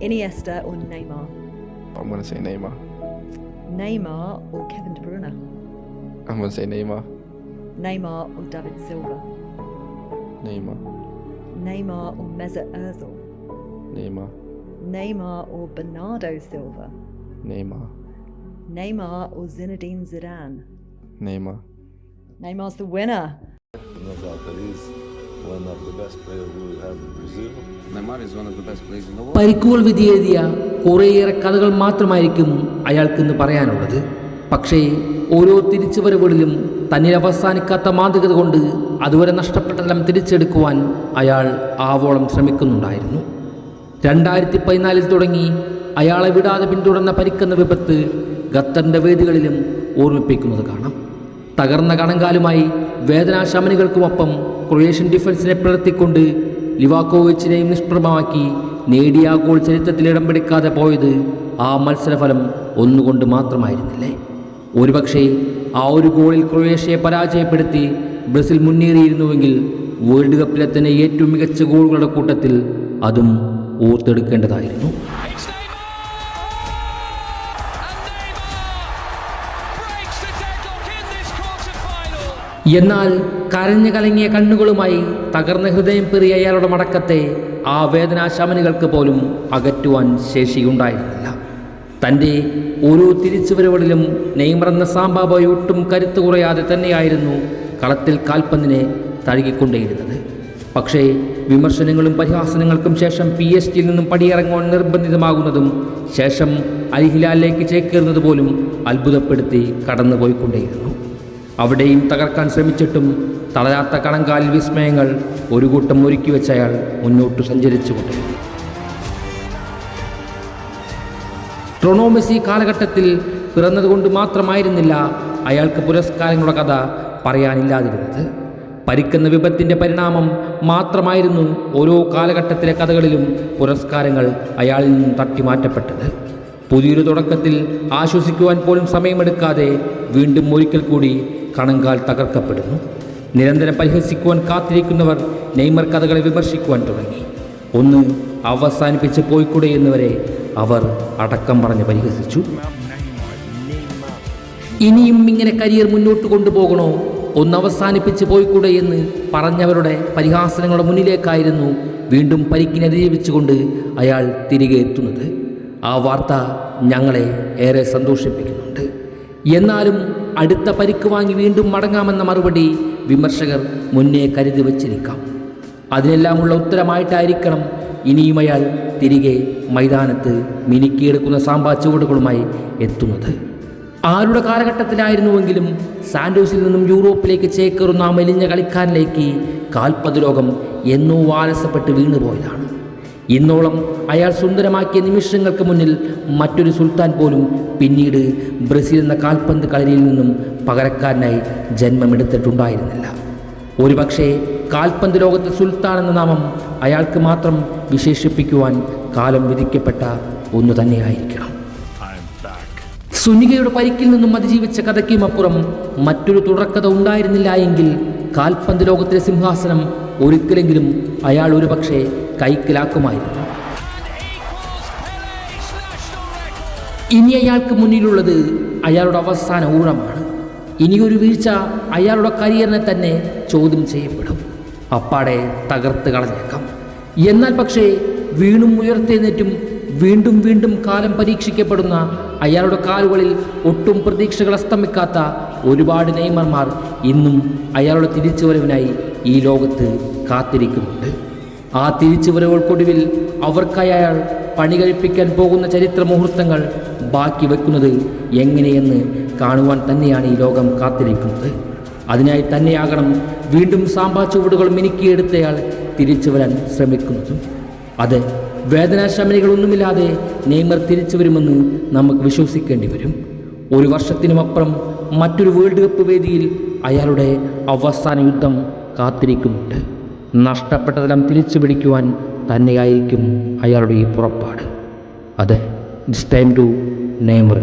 Iniesta or Neymar? I'm going to say Neymar. Neymar or Kevin De Bruyne? I'm going to say Neymar. Neymar or David Silva? Neymar. Neymar or Mesut Ozil? Neymar. Neymar or Bernardo Silva? Neymar. Neymar or Zinedine Zidane? Neymar. Neymar's the winner. No doubt that he's one of the best players we have in Brazil. Neymar is the best players in the world. പരിക്കുകൾ വിധിയെഴുതിയ കുറേയേറെ കഥകൾ മാത്രമായിരിക്കും അയാൾക്കിന്ന് പറയാനുള്ളത് പക്ഷേ ഓരോ തിരിച്ചുവരവുകളിലും തന്നിൽ അവസാനിക്കാത്ത മാതൃകത കൊണ്ട് അതുവരെ നഷ്ടപ്പെട്ടതെല്ലാം തിരിച്ചെടുക്കുവാൻ അയാൾ ആവോളം ശ്രമിക്കുന്നുണ്ടായിരുന്നു രണ്ടായിരത്തി പതിനാലിൽ തുടങ്ങി അയാളെ വിടാതെ പിന്തുടർന്ന പരിക്കുന്ന വിപത്ത് ഖത്തറിന്റെ വേദികളിലും ഓർമ്മിപ്പിക്കുന്നത് കാണാം തകർന്ന കണങ്കാലുമായി വേദനാശമനികൾക്കുമൊപ്പം ക്രൊയേഷ്യൻ ഡിഫൻസിനെ പിളർത്തിക്കൊണ്ട് ലിവാക്കോവിച്ചിനെയും നിഷ്പ്രഭമാക്കി നേടിയ ഗോൾ ചരിത്രത്തിൽ ഇടം പിടിക്കാതെ പോയത് ആ മത്സരഫലം ഒന്നുകൊണ്ട് മാത്രമായിരുന്നില്ലേ? ഒരുപക്ഷെ ആ ഒരു ഗോളിൽ ക്രൊയേഷ്യയെ പരാജയപ്പെടുത്തി ബ്രസീൽ മുന്നേറിയിരുന്നുവെങ്കിൽ വേൾഡ് കപ്പിലെ തന്നെ ഏറ്റവും മികച്ച ഗോളുകളുടെ കൂട്ടത്തിൽ അതും ഓർത്തെടുക്കേണ്ടതായിരുന്നു. എന്നാൽ കരഞ്ഞു കലങ്ങിയ കണ്ണുകളുമായി തകർന്ന ഹൃദയം പെറിയ അയാളുടെ മടക്കത്തെ ആ വേദനാശമനികൾക്ക് പോലും അകറ്റുവാൻ ശേഷിയുണ്ടായിരുന്നില്ല. തന്റെ ഓരോ തിരിച്ചുവരവുകളിലും നെയ്മർ എന്ന സാമ്പാബോയ് ഒട്ടും കരുത്ത് കുറയാതെ തന്നെയായിരുന്നു കളത്തിൽ കാൽപ്പന്തിനെ തഴുകിക്കൊണ്ടേയിരുന്നത്. പക്ഷേ വിമർശനങ്ങളും പരിഹാസനങ്ങൾക്കും ശേഷം പി എസ് ടിയിൽ നിന്നും പടിയിറങ്ങുവാൻ നിർബന്ധിതമാകുന്നതും ശേഷം അൽഹിലാലിലേക്ക് ചേക്കേറുന്നത് പോലും അത്ഭുതപ്പെടുത്തി കടന്നുപോയിക്കൊണ്ടേയിരുന്നു. അവിടെയും തകർക്കാൻ ശ്രമിച്ചിട്ടും തളരാത്ത കണങ്കാൽ വിസ്മയങ്ങൾ ഒരു കൂട്ടം ഒരുക്കി വെച്ചയാൾ മുന്നോട്ട് സഞ്ചരിച്ചു കൊടുക്കും ട്രൊണോമെസി കാലഘട്ടത്തിൽ പിറന്നതുകൊണ്ട് മാത്രമായിരുന്നില്ല അയാൾക്ക് പുരസ്കാരങ്ങളുടെ കഥ പറയാനില്ലാതിരുന്നത്. പരിക്കുന്ന വിപത്തിന്റെ പരിണാമം മാത്രമായിരുന്നു ഓരോ കാലഘട്ടത്തിലെ കഥകളിലും പുരസ്കാരങ്ങൾ അയാളിൽ നിന്നും തട്ടിമാറ്റപ്പെട്ടത്. പുതിയൊരു തുടക്കത്തിൽ ആശ്വസിക്കുവാൻ പോലും സമയമെടുക്കാതെ വീണ്ടും ഒരിക്കൽ കൂടി കണങ്കാൽ തകർക്കപ്പെടുന്നു. നിരന്തരം പരിഹസിക്കുവാൻ കാത്തിരിക്കുന്നവർ നെയ്മർ കഥകളെ വിമർശിക്കുവാൻ തുടങ്ങി. ഒന്ന് അവസാനിപ്പിച്ച് പോയിക്കൂടെ എന്നുവരെ അവർ അടക്കം പറഞ്ഞ് പരിഹസിച്ചു. ഇനിയും ഇങ്ങനെ കരിയർ മുന്നോട്ട് കൊണ്ടുപോകണോ? ഒന്ന് അവസാനിപ്പിച്ച് പോയിക്കൂടെ എന്ന് പറഞ്ഞവരുടെ പരിഹാസനങ്ങളുടെ മുന്നിലേക്കായിരുന്നു വീണ്ടും പരിക്കിനെ അതിജീവിച്ചുകൊണ്ട് അയാൾ തിരികെ എത്തുന്നത്. ആ വാർത്ത ഞങ്ങളെ ഏറെ സന്തോഷിപ്പിക്കുന്നുണ്ട്. എന്നാലും അടുത്ത പരിക്ക് വാങ്ങി വീണ്ടും മടങ്ങാമെന്ന മറുപടി വിമർശകർ മുന്നേ കരുതി വച്ചിരിക്കാം. അതിനെല്ലാമുള്ള ഉത്തരമായിട്ടായിരിക്കണം ഇനിയും അയാൾ തിരികെ മൈതാനത്ത് മിനുക്കിയെടുക്കുന്ന സാമ്പാ ചുവടുകളുമായി എത്തുന്നത്. ആരുടെ കാലഘട്ടത്തിലായിരുന്നുവെങ്കിലും സാൻഡോസിൽ നിന്നും യൂറോപ്പിലേക്ക് ചേക്കേറുന്ന ആ മെലിഞ്ഞ കളിക്കാരനിലേക്ക് കാൽപത് ലോകം എന്നോ ആലസപ്പെട്ട് വീണുപോയതാണ്. ഇന്നോളം അയാൾ സുന്ദരമാക്കിയ നിമിഷങ്ങൾക്ക് മുന്നിൽ മറ്റൊരു സുൽത്താൻ പോലും പിന്നീട് ബ്രസീൽ എന്ന കാൽപന്ത് കളരിയിൽ നിന്നും പകരക്കാരനായി ജന്മമെടുത്തിട്ടുണ്ടായിരുന്നില്ല. ഒരുപക്ഷേ കാൽപന്ത് ലോകത്തെ സുൽത്താൻ എന്ന നാമം അയാൾക്ക് മാത്രം വിശേഷിപ്പിക്കുവാൻ കാലം വിധിക്കപ്പെട്ട ഒന്നു തന്നെയായിരിക്കണം. സുനികയുടെ പരിക്കിൽ നിന്നും അതിജീവിച്ച കഥയ്ക്കും അപ്പുറം മറ്റൊരു തുടർക്കഥ ഉണ്ടായിരുന്നില്ല എങ്കിൽ കാൽപന്ത് ലോകത്തിലെ സിംഹാസനം ഒരിക്കലെങ്കിലും അയാൾ ഒരുപക്ഷെ കൈക്കലാക്കുമായിരുന്നു. ഇനി അയാൾക്ക് മുന്നിലുള്ളത് അയാളുടെ അവസാന ഊഴമാണ്. ഇനിയൊരു വീഴ്ച അയാളുടെ കരിയറിനെ തന്നെ ചോദ്യം ചെയ്യപ്പെടും. അപ്പാടെ തകർത്ത് കളഞ്ഞേക്കാം. എന്നാൽ പക്ഷേ വീണും ഉയർത്തെഴുന്നേറ്റും വീണ്ടും വീണ്ടും കാലം പരീക്ഷിക്കപ്പെടുന്ന അയാളുടെ കാലുകളിൽ ഒട്ടും പ്രതീക്ഷകൾ അസ്തമിക്കാത്ത ഒരുപാട് നെയ്മർമാർ ഇന്നും അയാളുടെ തിരിച്ചുവരവിനായി ഈ ലോകത്ത് കാത്തിരിക്കുന്നുണ്ട്. ആ തിരിച്ചുവരവുകൾക്കൊടുവിൽ അവർക്കായി അയാൾ പണി കഴിപ്പിക്കാൻ പോകുന്ന ചരിത്ര മുഹൂർത്തങ്ങൾ ബാക്കി വെക്കുന്നത് എങ്ങനെയെന്ന് കാണുവാൻ തന്നെയാണ് ഈ ലോകം കാത്തിരിക്കുന്നത്. അതിനായി തന്നെയാകണം വീണ്ടും സാമ്പാ ചുവടുകൾ മിനുക്കിയെടുത്തയാൾ തിരിച്ചു വരാൻ ശ്രമിക്കുന്നതും. അത് വേദനാശമനികളൊന്നുമില്ലാതെ നെയ്മർ തിരിച്ചു വരുമെന്ന് നമുക്ക് വിശ്വസിക്കേണ്ടി വരും ഒരു വർഷത്തിനുമപ്പുറം മറ്റൊരു വേൾഡ് കപ്പ് വേദിയിൽ അയാളുടെ അവസാന യുദ്ധം കാത്തിരിക്കുന്നുണ്ട്. നഷ്ടപ്പെട്ടതെല്ലാം തിരിച്ചു പിടിക്കുവാൻ തന്നെയായിരിക്കും അയാളുടെ ഈ പുറപ്പാട്. അതെ it's time to Neymar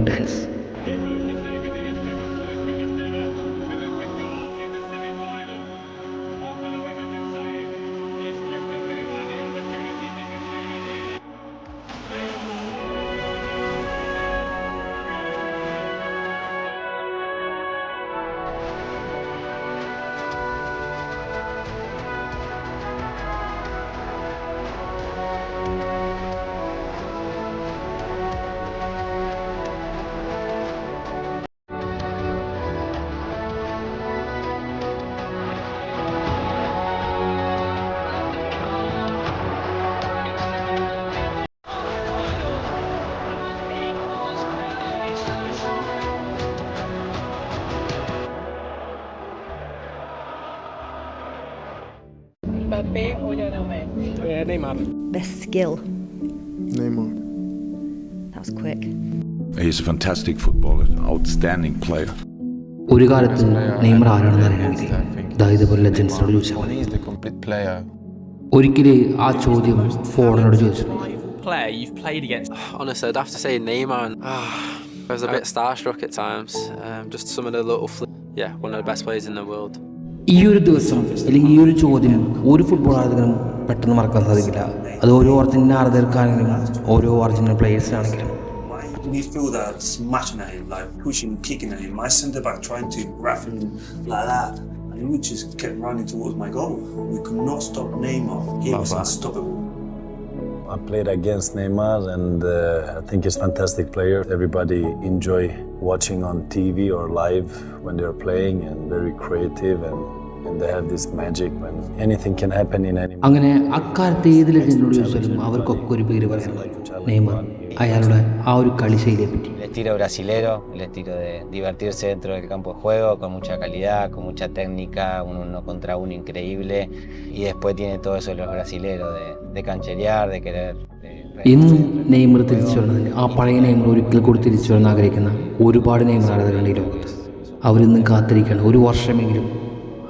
Dance Gill. Neymar. That was quick. He's a fantastic footballer, outstanding player. ഒരു കാലത്ത് നെയ്മർ ആരാണെന്ന് അറിയണമെങ്കിൽ ഇതാ ഇതുപോലെ ലെജൻസിനോട് ചോദിച്ചാൽ മതി He's the complete player. ഒരിക്കൽ ആ ചോദ്യം ഫോർഡിനോട് ചോദിച്ചിട്ടുണ്ട് player you've played against? Honestly, I'd have to say Neymar. And, I was a bit starstruck at times. Um, just some of the little, fl- yeah, one of the best players in the world. ഈ ഒരു ദിവസം അല്ലെങ്കിൽ ഈ ഒരു ചോദ്യം ഒരു football ആരാധകനും പെട്ടെന്ന് മറക്കാൻ സാധിക്കില്ല അത് ഓരോ അർജന്റീന ആരാധകർക്കാണെങ്കിലും ഓരോ അർജന്റീന പ്ലേയേഴ്സിനാണെങ്കിലും midfielder smashing at him, like pushing, kicking at him. My centre back trying to grapple him like that. And we just kept running towards my goal. We could not stop Neymar. He was unstoppable. I played against Neymar, and uh, I think he's a fantastic player. Everybody enjoy watching on TV or live when they're playing, and very creative, and, and they have this magic when anything can happen in any. അങ്ങനെ അക്കാലത്ത് ഏത് ലെജൻഡിനോട് ചോദിച്ചാലും അവർക്കൊക്കെ ഒരു പേര് പറയാനുള്ളത് Neymar അയാളുടെ ആ ഒരു കളിശൈലിയെ പറ്റി. El estilo brasilero, el estilo de divertirse dentro del campo de juego, con mucha calidad, con mucha técnica, un uno contra uno increíble. Y después tiene todo eso los brasileros, de, de cancherear, de querer... ഇന്നും Neymar തിരിച്ചു വരുന്നതിന് ആ പഴയ Neymar ഒരിക്കൽ കൂടി തിരിച്ചു വരാൻ ആഗ്രഹിക്കുന്ന ഒരുപാട് നെയ്മർ ആരാധകരുണ്ട് ഈ ലോകത്ത്. അവരിന്നും കാത്തിരിക്കുകയാണ്. ഒരു വർഷമെങ്കിലും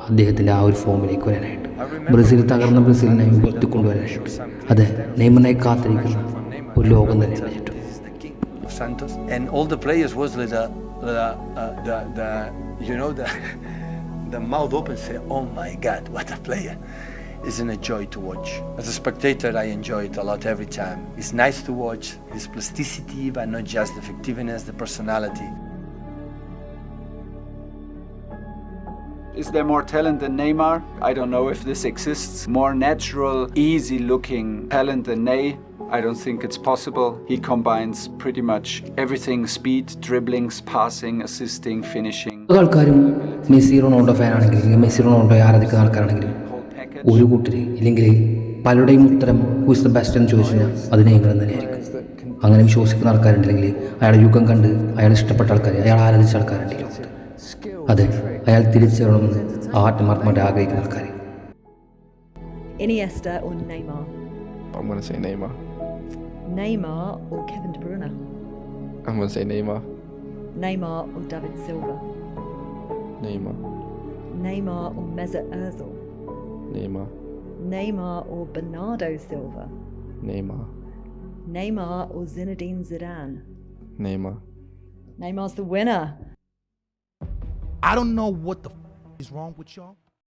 അദ്ദേഹത്തിന്റെ ആ ഒരു ഫോമിലേക്ക് വരാനായിട്ട്. ബ്രസീൽ തകർന്ന ബ്രസീലിനെ ഉയർത്തിക്കൊണ്ടുവരാനായിട്ട് അതെ നെയ്മറിനെ കാത്തിരിക്കുന്ന ഒരു ലോകം തന്നെയാണ് ചുറ്റും of Santos, and all the players was like the, the, uh, the, the you know, the, the mouth open, say, "Oh my God, what a player!" It's a joy to watch. As a spectator, I enjoy it a lot every time. It's nice to watch his plasticity, but not just the effectiveness, the personality. Is there more talent than Neymar? I don't know if this exists. More natural, easy looking talent than Ney? I don't think it's possible. He combines pretty much everything speed, dribblings, passing, assisting, finishing. ആൾക്കാരും Messi Ronaldo ഫാനാണെങ്കിലും അല്ലെങ്കിൽ Messi Ronaldo ആരാധിക്കുന്ന ആൾക്കാരാണെങ്കിലും ഒരു കൂട്ടർ ഇല്ലെങ്കിൽ പലരുടെയും ഉത്തരം ഹൂസ് ദ ബെസ്റ്റ് എന്ന് ചോദിച്ചു കഴിഞ്ഞാൽ അത് നെയ്മർ തന്നെയായിരിക്കും അങ്ങനെ വിശ്വസിക്കുന്ന ആൾക്കാരുണ്ടെങ്കിൽ അയാളുടെ യുഗം കണ്ട് അയാൾ ഇഷ്ടപ്പെട്ട ആൾക്കാർ അയാൾ ആരാധിച്ച ആൾക്കാരുണ്ട് ലോകത്ത് അതെ അയാൾ തിരിച്ചു വരണമെന്ന് ആത്മാർത്ഥമായിട്ട് ആഗ്രഹിക്കുന്ന ആൾക്കാർ Iniesta or Neymar? I'm gonna say Neymar. Neymar or Kevin De Bruyne? I'm gonna say Neymar. Neymar or David Silva? Neymar. Neymar or Mesut Ozil? Neymar. Neymar or Bernardo Silva? Neymar. Neymar or Zinedine Zidane? Neymar. Neymar's the winner. I don't know what the f- is wrong with y'all.